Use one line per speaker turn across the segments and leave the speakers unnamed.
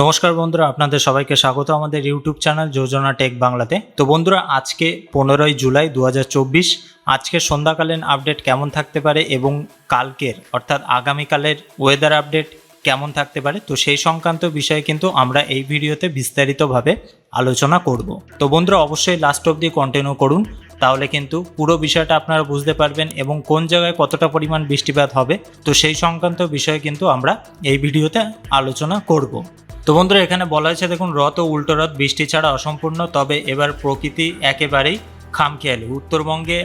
নমস্কার বন্ধুরা, আপনাদের সবাইকে স্বাগত আমাদের ইউটিউব চ্যানেল যোজনা টেক বাংলাতে। তো বন্ধুরা, আজকে পনেরোই জুলাই দু হাজার চব্বিশ, আজকে সন্ধ্যাকালীন আপডেট কেমন থাকতে পারে এবং কালকের, অর্থাৎ আগামীকালের ওয়েদার আপডেট কেমন থাকতে পারে? তো সেই সংক্রান্ত বিষয়ে কিন্তু আমরা এই ভিডিওতে বিস্তারিতভাবে আলোচনা করব। তো বন্ধুরা, অবশ্যই লাস্ট অবধি কন্টিনিউ করুন, তাহলে কিন্তু পুরো বিষয়টা আপনারা বুঝতে পারবেন এবং কোন জায়গায় কতটা পরিমাণ বৃষ্টিপাত হবে, তো সেই সংক্রান্ত বিষয়ে কিন্তু আমরা এই ভিডিওতে আলোচনা করব। তো বন্ধুরা, এখানে বলা হয়েছে, দেখুন, রথ ও উল্টো রথ, বৃষ্টি ছাড়া অসম্পূর্ণ, তবে এবার প্রকৃতি একেবারেই খামখেয়ালি। উত্তরবঙ্গে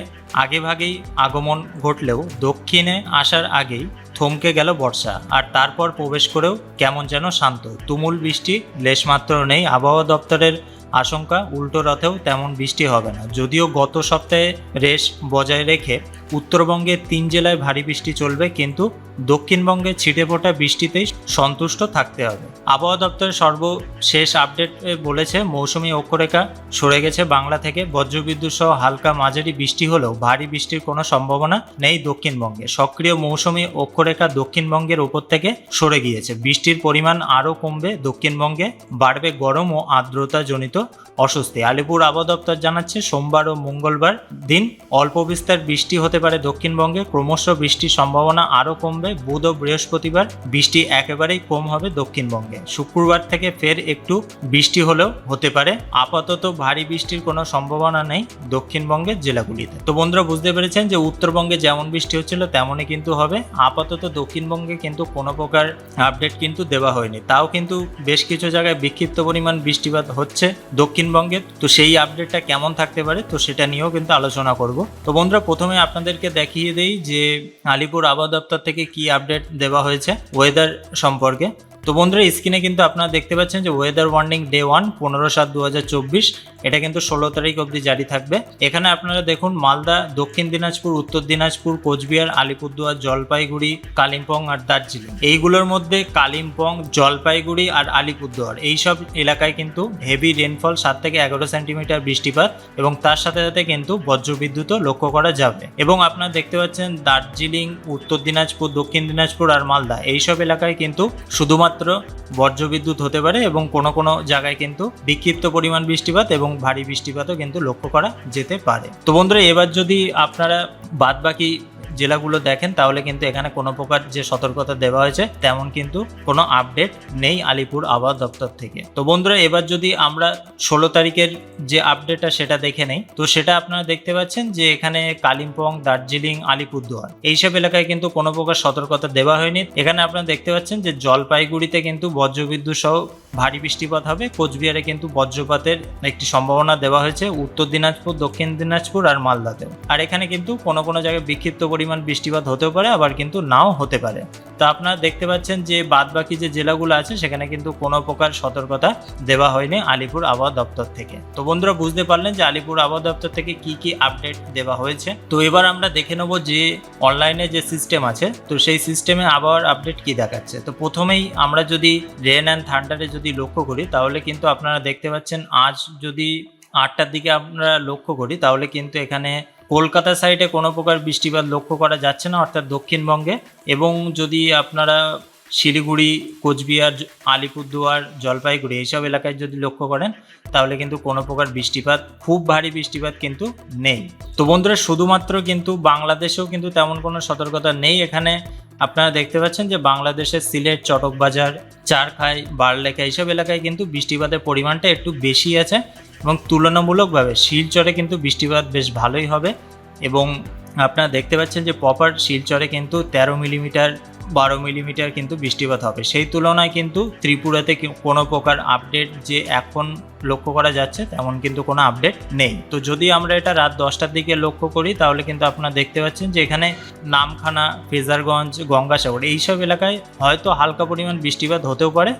আগেভাগেই আগমন ঘটলেও দক্ষিণে আসার আগেই থমকে গেল বর্ষা, আর তারপর প্রবেশ করেও কেমন যেন শান্ত। তুমুল বৃষ্টি, লেশমাত্র নেই, আবহাওয়া দপ্তরের আশঙ্কা, উল্টো রথেও তেমন বৃষ্টি হবে না। যদিও গত সপ্তাহে রেশ বজায় রেখে উত্তরবঙ্গে তিন জেলায় ভারী বৃষ্টি চলবে, কিন্তু দক্ষিণবঙ্গে ছিটে ফোটা বৃষ্টিতেই সন্তুষ্ট থাকতে হবে। আবহাওয়া দপ্তরের সর্বশেষ আপডেট বলেছে, মৌসুমী অক্ষরেখা সরে গেছে বাংলা থেকে। বজ্রবিদ্যুৎ সহ হালকা মাঝারি বৃষ্টি হলেও ভারী বৃষ্টির কোনো সম্ভাবনা নেই দক্ষিণবঙ্গে। সক্রিয় মৌসুমী অক্ষরেখা দক্ষিণবঙ্গের উপর থেকে সরে গিয়েছে। বৃষ্টির পরিমাণ আরও কমবে দক্ষিণবঙ্গে। বাড়বে গরম ও আর্দ্রতাজনিত অস্বস্তি। আলিপুর আবহাওয়া দপ্তর জানাচ্ছে, সোমবার ও মঙ্গলবার দিন অল্প বিস্তার বৃষ্টি হতে পারে দক্ষিণবঙ্গে। ক্রমশ বৃষ্টির সম্ভাবনা আরও কমবে। বুধ ও বৃহস্পতিবার বৃষ্টি একেবারেই কম হবে দক্ষিণবঙ্গে। শুক্রবার থেকে ফের একটু বৃষ্টি হলেও হতে পারে। আপাতত ভারী বৃষ্টির কোনো সম্ভাবনা নেই দক্ষিণবঙ্গের জেলাগুলিতে। তো বন্ধুরা, বুঝতে পেরেছেন যে উত্তরবঙ্গে যেমন বৃষ্টি হচ্ছিল, তেমনই কিন্তু হবে। আপাতত দক্ষিণবঙ্গে কিন্তু কোনো প্রকার আপডেট কিন্তু দেওয়া হয়নি। তাও কিন্তু বেশ কিছু জায়গায় বিক্ষিপ্ত পরিমাণ বৃষ্টিপাত হচ্ছে দক্ষিণবঙ্গে তো সেই আপডেটটা কেমন থাকতে পারে, তো সেটা নিয়েও কিন্তু আলোচনা করব। তো বন্ধুরা, প্রথমে আপনাদেরকে দেখিয়ে দেই যে আলিপুর আবহাওয়া দপ্তর থেকে কি আপডেট দেওয়া হয়েছে ওয়েদার সম্পর্কে। তো বন্ধুরা স্ক্রিনে কিন্তু আপনারা দেখতে পাচ্ছেন যে ওয়েদার ওয়ার্নিং ডে ওয়ান পনেরো সাত দু এটা কিন্তু ষোলো তারিখ অবধি জারি থাকবে। এখানে আপনারা দেখুন, মালদা, দক্ষিণ দিনাজপুর, উত্তর দিনাজপুর, কোচবিহার, আলিপুরদুয়ার, জলপাইগুড়ি, কালিম্পং আর দার্জিলিং। এইগুলোর মধ্যে কালিম্পং, জলপাইগুড়ি আর আলিপুরদুয়ার, এইসব এলাকায় কিন্তু হেভি রেনফল সাত থেকে এগারো সেন্টিমিটার বৃষ্টিপাত এবং তার সাথে সাথে কিন্তু বজ্রবিদ্যুৎও লক্ষ্য করা যাবে। এবং আপনারা দেখতে পাচ্ছেন দার্জিলিং, উত্তর দিনাজপুর, দক্ষিণ দিনাজপুর আর মালদা, এইসব এলাকায় কিন্তু শুধুমাত্র 4 বজ্রবিদ্যুৎ হতে পারে এবং কোনো কোনো জায়গায় কিন্তু বিক্ষিপ্ত পরিমাণ বৃষ্টিপাত এবং ভারী বৃষ্টিপাতও কিন্তু লক্ষ্য করা যেতে পারে। তো বন্ধুরা, এবার যদি আপনারা বাদবাকি জেলাগুলো দেখেন, তাহলে কিন্তু এখানে কোনো প্রকার যে সতর্কতা দেওয়া হয়েছে, তেমন কিন্তু কোনো আপডেট নেই আলিপুর আবহাওয়া দপ্তর থেকে। তো বন্ধুরা, এবার যদি আমরা ষোলো তারিখের যে আপডেটটা সেটা দেখে নেই, তো সেটা আপনারা দেখতে পাচ্ছেন যে এখানে কালিম্পং, দার্জিলিং, আলিপুরদুয়ার, এইসব এলাকায় কিন্তু কোনো প্রকার সতর্কতা দেওয়া হয়নি। এখানে আপনারা দেখতে পাচ্ছেন যে জলপাইগুড়িতে কিন্তু বজ্রবিদ্যুৎ সহ ভারী বৃষ্টিপাত হবে। কোচবিহারে কিন্তু বজ্রপাতের একটি সম্ভাবনা দেওয়া হয়েছে। উত্তর দিনাজপুর, দক্ষিণ দিনাজপুর আর মালদাতেও। আর এখানে কিন্তু কোনো কোনো জায়গায় বিক্ষিপ্ত পরিমাণ বৃষ্টিপাত হতেও পারে, আবার কিন্তু নাও হতে পারে। তো আপনারা দেখতে পাচ্ছেন যে বাদ বাকি যে জেলাগুলো আছে, সেখানে কিন্তু কোনো প্রকার সতর্কতা দেওয়া হয়নি আলিপুর আবহাওয়া দপ্তর থেকে। তো বন্ধুরা, বুঝতে পারলেন যে আলিপুর আবহাওয়া দপ্তর থেকে কি কি আপডেট দেওয়া হয়েছে। তো এবার আমরা দেখে নেব যে অনলাইনে যে সিস্টেম আছে, তো সেই সিস্টেমে আবহাওয়ার আপডেট কি দেখাচ্ছে? তো প্রথমেই আমরা যদি রেন অ্যান্ড থান্ডারে যদি লক্ষ্য করি, তাহলে কিন্তু আপনারা দেখতে পাচ্ছেন আজ যদি আটটার দিকে আমরা লক্ষ্য করি, তাহলে কিন্তু এখানে কলকাতা সাইডে কোনো প্রকার বৃষ্টিপাত লক্ষ্য করা যাচ্ছে না, অর্থাৎ দক্ষিণবঙ্গে। এবং যদি আপনারা শিলিগুড়ি, কোচবিহার, আলিপুরদুয়ার, জলপাইগুড়ি এইসব এলাকায় যদি লক্ষ্য করেন, তাহলে কিন্তু কোনো প্রকার বৃষ্টিপাত, খুব ভারী বৃষ্টিপাত কিন্তু নেই। তো বন্ধুরা, শুধুমাত্র কিন্তু বাংলাদেশেও কিন্তু তেমন কোনো সতর্কতা নেই। এখানে আপনারা দেখতে পাচ্ছেন যে বাংলাদেশের সিলেট, চটকবাজার, চারখাই, বারলেখা এইসব এলাকায় কিন্তু বৃষ্টিপাতের পরিমাণটা একটু বেশি আছে এবং তুলনামূলকভাবে শিলচরে কিন্তু বৃষ্টিপাত বেশ ভালোই হবে এবং আপনারা দেখতে পাচ্ছেন যে প্রপার শিলচরে কিন্তু তেরো মিলিমিটার বারো মিলিমিটার কিন্তু বৃষ্টিপাত হবে। সেই তুলনায় কিন্তু ত্রিপুরাতে কোনো প্রকার আপডেট যে এখন লক্ষ্য করা যাচ্ছে, তেমন কিন্তু কোনো আপডেট নেই। তো যদি আমরা এটা রাত দশটার দিকে লক্ষ্য করি, তাহলে কিন্তু আপনারা দেখতে পাচ্ছেন যে এখানে নামখানা, ফেজারগঞ্জ, গঙ্গাসাগর, এইসব এলাকায় হয়তো হালকা পরিমাণ বৃষ্টিপাত হতেও পারে।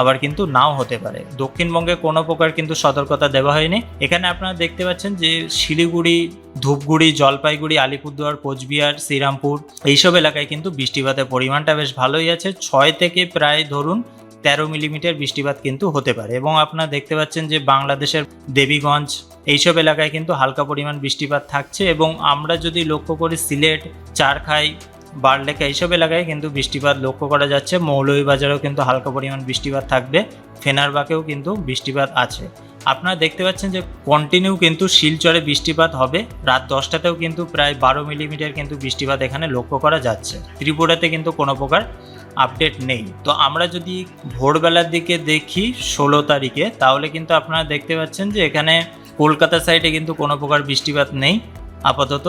আবার কিন্তু নাও হতে পারে। দক্ষিণবঙ্গে কোনো প্রকার কিন্তু সতর্কতা দেওয়া হয়নি। এখানে আপনারা দেখতে পাচ্ছেন যে শিলিগুড়ি, ধূপগুড়ি, জলপাইগুড়ি, আলিপুরদুয়ার, কোচবিহার, শ্রীরামপুর এইসব এলাকায় কিন্তু বৃষ্টিপাতের পরিমাণটা বেশ ভালোই আছে। ছয় থেকে প্রায় ধরুন তেরো মিলিমিটার বৃষ্টিপাত কিন্তু হতে পারে এবং আপনারা দেখতে পাচ্ছেন যে বাংলাদেশের দেবীগঞ্জ এইসব এলাকায় কিন্তু হালকা পরিমাণ বৃষ্টিপাত থাকছে এবং আমরা যদি লক্ষ্য করি সিলেট, চারখাই বারলেখা এইসব এলাকায় কিন্তু বৃষ্টিপাত লক্ষ্য করা যাচ্ছে। মৌলভীবাজারেও কিন্তু হালকা পরিমাণ বৃষ্টিপাত থাকবে। ফেনারবাকেও কিন্তু বৃষ্টিপাত আছে। আপনারা দেখতে পাচ্ছেন যে কন্টিনিউ কিন্তু শিলচরে বৃষ্টিপাত হবে। রাত দশটাতেও কিন্তু প্রায় বারো মিলিমিটার কিন্তু বৃষ্টিপাত এখানে লক্ষ্য করা যাচ্ছে। ত্রিপুরাতে কিন্তু কোনো প্রকার আপডেট নেই। তো আমরা যদি ভোরবেলার দিকে দেখি ষোলো তারিখে, তাহলে কিন্তু আপনারা দেখতে পাচ্ছেন যে এখানে কলকাতা সাইডে কিন্তু কোনো প্রকার বৃষ্টিপাত নেই। আপাতত।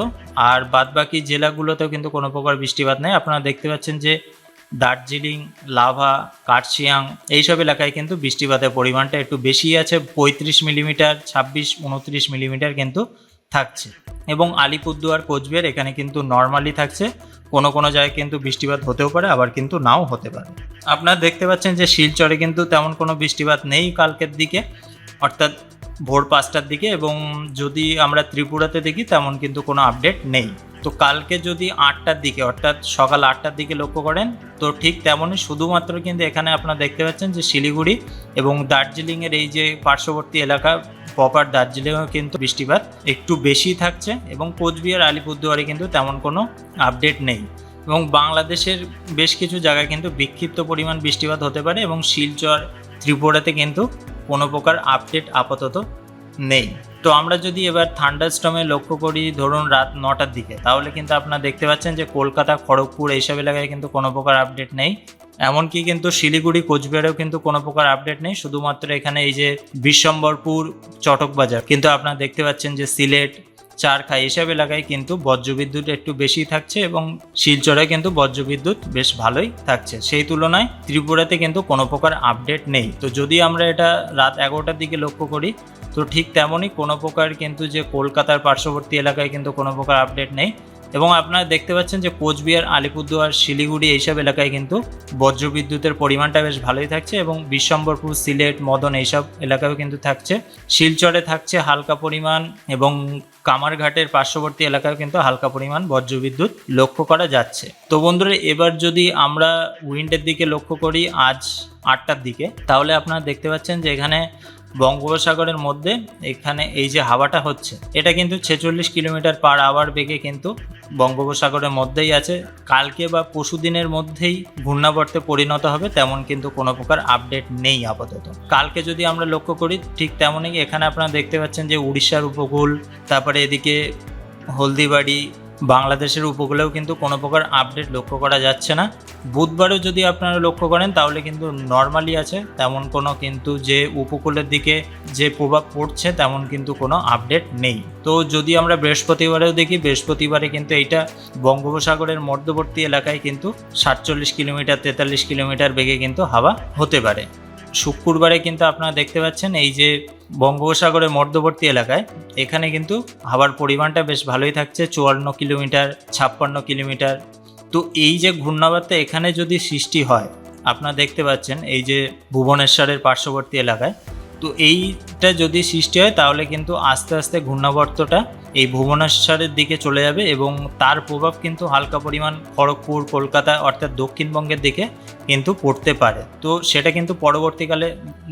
আর বাদবাকি জেলাগুলোতেও কিন্তু কোনো প্রকার বৃষ্টিপাত নেই। আপনারা দেখতে পাচ্ছেন যে দার্জিলিং, লাভা, কার্শিয়াং এইসব এলাকায় কিন্তু বৃষ্টিপাতের পরিমাণটা একটু বেশি আছে। পঁয়ত্রিশ মিলিমিটার, ছাব্বিশ, উনত্রিশ মিলিমিটার কিন্তু থাকছে। এবং আলিপুরদুয়ার, কোচবিহার এখানে কিন্তু নর্মালি থাকছে। কোনো কোনো জায়গায় কিন্তু বৃষ্টিপাত হতেও পারে, আবার কিন্তু নাও হতে পারে। আপনারা দেখতে পাচ্ছেন যে শিলচরে কিন্তু তেমন কোনো বৃষ্টিপাত নেই কালকের দিকে। অর্থাৎ ভোর পাঁচটার দিকে এবং যদি আমরা ত্রিপুরাতে দেখি তেমন কিন্তু কোনো আপডেট নেই। তো কালকে যদি আটটার দিকে, অর্থাৎ সকাল আটটার দিকে লক্ষ্য করেন, তো ঠিক তেমনই শুধুমাত্র কিন্তু এখানে আপনারা দেখতে পাচ্ছেন যে শিলিগুড়ি এবং দার্জিলিংয়ের এই যে পার্শ্ববর্তী এলাকা প্রপার দার্জিলিংয়েও কিন্তু বৃষ্টিপাত একটু বেশি থাকছে এবং কোচবিহার, আলিপুরদুয়ারে কিন্তু তেমন কোনো আপডেট নেই। এবং বাংলাদেশের বেশ কিছু জায়গায় কিন্তু বিক্ষিপ্ত পরিমাণ বৃষ্টিপাত হতে পারে এবং শিলচর, ত্রিপুরাতে কিন্তু কোনো প্রকার আপডেট আপাতত নেই। তো আমরা যদি এবার থান্ডারস্টমে লক্ষ্য করি, ধরুন রাত নটার দিকে, তাহলে কিন্তু আপনারা দেখতে পাচ্ছেন যে কলকাতা, খড়গপুর এইসব এলাকায় কিন্তু কোনো প্রকার আপডেট নেই। এমনকি কিন্তু শিলিগুড়ি, কোচবিহারেও কিন্তু কোনো প্রকার আপডেট নেই। শুধুমাত্র এখানে এই যে বিশ্বম্বরপুর, চটকবাজার, কিন্তু আপনারা দেখতে পাচ্ছেন যে সিলেট চারখা এসব এলাকায় কিন্তু বজ্রবিদ্যুৎ একটু বেশি থাকছে এবং শিলচরে কিন্তু বজ্রবিদ্যুৎ বেশ ভালোই থাকছে। সেই তুলনায় ত্রিপুরাতে কিন্তু কোনো প্রকার আপডেট নেই। তো যদি আমরা এটা রাত এগারোটার দিকে লক্ষ্য করি, তো ঠিক তেমনই কোনো প্রকার কিন্তু যে কলকাতার পার্শ্ববর্তী এলাকায় কিন্তু কোনো প্রকার আপডেট নেই। এবং আপনারা দেখতে পাচ্ছেন যে কোচবিহার, আলিপুরদুয়ার, শিলিগুড়ি এইসব এলাকায় কিন্তু বজ্রবিদ্যুতের পরিমাণটা বেশ ভালোই থাকছে এবং বিশ্বম্বরপুর, সিলেট, মদন এইসব এলাকায়ও কিন্তু থাকছে। শিলচরে থাকছে হালকা পরিমাণ এবং কামারঘাটের পার্শ্ববর্তী এলাকায় কিন্তু হালকা পরিমাণ বজ্রবিদ্যুৎ লক্ষ্য করা যাচ্ছে। তো বন্ধুরা, এবার যদি আমরা উইন্ডের দিকে লক্ষ্য করি, আজ আটটার দিকে, তাহলে আপনারা দেখতে পাচ্ছেন যে এখানে বঙ্গোপসাগরের মধ্যে এখানে এই যে হাওয়াটা হচ্ছে, এটা কিন্তু ছেচল্লিশ কিলোমিটার পার আওয়ার বেগে কিন্তু বঙ্গোপসাগরের মধ্যেই আছে। কালকে বা পরশু দিনের মধ্যেই ঘূর্ণাবর্তে পরিণত হবে, তেমন কিন্তু কোনো প্রকার আপডেট নেই আপাতত। কালকে যদি আমরা লক্ষ্য করি, ঠিক তেমনই এখানে আপনারা দেখতে পাচ্ছেন যে উড়িষ্যার উপকূল, তারপরে এদিকে হলদিবাড়ি বাংলাদেশের উপকূলেও কিন্তু কোনো প্রকার আপডেট লক্ষ্য করা যাচ্ছে না। বুধবারও যদি আপনারা লক্ষ্য করেন, তাহলে কিন্তু নর্মালি আছে, তেমন কোনো কিন্তু যে উপকূলের দিকে যে প্রভাব পড়ছে, তেমন কিন্তু কোনো আপডেট নেই। তো যদি আমরা বৃহস্পতিবারেও দেখি, বৃহস্পতিবারে কিন্তু এইটা বঙ্গোপসাগরের মধ্যবর্তী এলাকায় কিন্তু সাতচল্লিশ কিলোমিটার, তেতাল্লিশ কিলোমিটার বেগে কিন্তু হাওয়া হতে পারে। শুক্রবারে কিন্তু আপনারা দেখতে পাচ্ছেন এই যে বঙ্গোপসাগরের মধ্যবর্তী এলাকায়, এখানে কিন্তু হাওয়ার পরিমাণটা বেশ ভালোই থাকছে, চুয়ান্ন কিলোমিটার, ছাপ্পান্ন কিলোমিটার। তো এই যে ঘূর্ণাবার্তা এখানে যদি সৃষ্টি হয়, আপনারা দেখতে পাচ্ছেন এই যে ভুবনেশ্বরের পার্শ্ববর্তী এলাকায়। তো এইটা যদি সৃষ্টি হয়, তাহলে কিন্তু আস্তে আস্তে ঘূর্ণাবর্তটা এই ভুবনেশ্বরের দিকে চলে যাবে এবং তার প্রভাব কিন্তু হালকা পরিমাণ খড়গপুর, কলকাতা অর্থাৎ দক্ষিণবঙ্গের দিকে কিন্তু পড়তে পারে। তো সেটা কিন্তু পরবর্তীকালে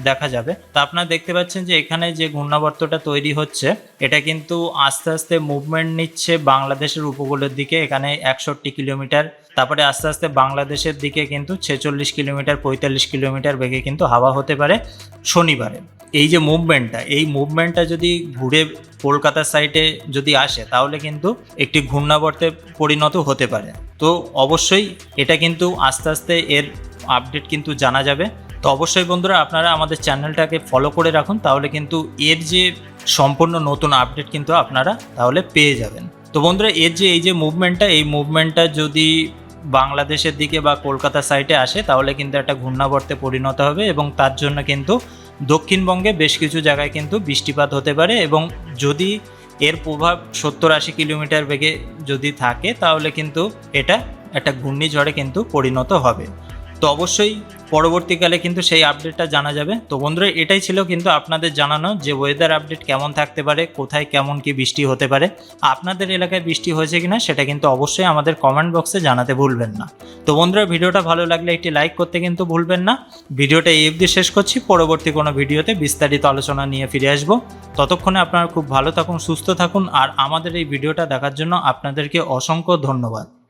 দেখা যাবে। তা আপনারা দেখতে পাচ্ছেন যে এখানে যে ঘূর্ণাবর্তটা তৈরি হচ্ছে, এটা কিন্তু আস্তে আস্তে মুভমেন্ট নিচ্ছে বাংলাদেশের উপকূলের দিকে। এখানে একষট্টি কিলোমিটার তারপরে আস্তে আস্তে বাংলাদেশের দিকে কিন্তু ছেচল্লিশ কিলোমিটার, পঁয়তাল্লিশ কিলোমিটার বেগে কিন্তু হাওয়া হতে পারে শনিবারে। এই যে মুভমেন্টটা এই মুভমেন্টটা যদি ঘুরে কলকাতার সাইডে যদি আসে, তাহলে কিন্তু একটি ঘূর্ণাবর্তে পরিণত হতে পারে। তো অবশ্যই এটা কিন্তু আস্তে আস্তে এর আপডেট কিন্তু জানা যাবে। তো অবশ্যই বন্ধুরা, আপনারা আমাদের চ্যানেলটাকে ফলো করে রাখুন, তাহলে কিন্তু এর যে সম্পূর্ণ নতুন আপডেট কিন্তু আপনারা তাহলে পেয়ে যাবেন। তো বন্ধুরা, এর যে, এই যে মুভমেন্টটা এই মুভমেন্টটা যদি বাংলাদেশের দিকে বা কলকাতা সাইডে আসে, তাহলে কিন্তু একটা ঘূর্ণাবর্তে পরিণত হবে এবং তার জন্য কিন্তু দক্ষিণবঙ্গে বেশ কিছু জায়গায় কিন্তু বৃষ্টিপাত হতে পারে এবং যদি এর প্রভাব সত্তর আশি কিলোমিটার বেগে যদি থাকে, তাহলে কিন্তু এটা একটা ঘূর্ণিঝড়ে কিন্তু পরিণত হবে। তো অবশ্যই পরবর্তীকালে কিন্তু সেই আপডেটটা জানা যাবে। তো বন্ধুরা, এটাই ছিল কিন্তু আপনাদের জানানো যে ওয়েদার আপডেট কেমন থাকতে পারে, কোথায় কেমন কি বৃষ্টি হতে পারে, আপনাদের এলাকায় বৃষ্টি হয়েছে কিনা সেটা কিন্তু অবশ্যই আমাদের কমেন্ট বক্সে জানাতে ভুলবেন না। তো বন্ধুরা, ভিডিওটা ভালো লাগলে একটি লাইক করতে কিন্তু ভুলবেন না। ভিডিওটা এই অবধি শেষ করছি, পরবর্তী কোনো ভিডিওতে বিস্তারিত আলোচনা নিয়ে ফিরে আসব। ততক্ষণে আপনারা খুব ভালো থাকুন, সুস্থ থাকুন, আর আমাদের এই ভিডিওটা দেখার জন্য আপনাদেরকে অসংখ্য ধন্যবাদ।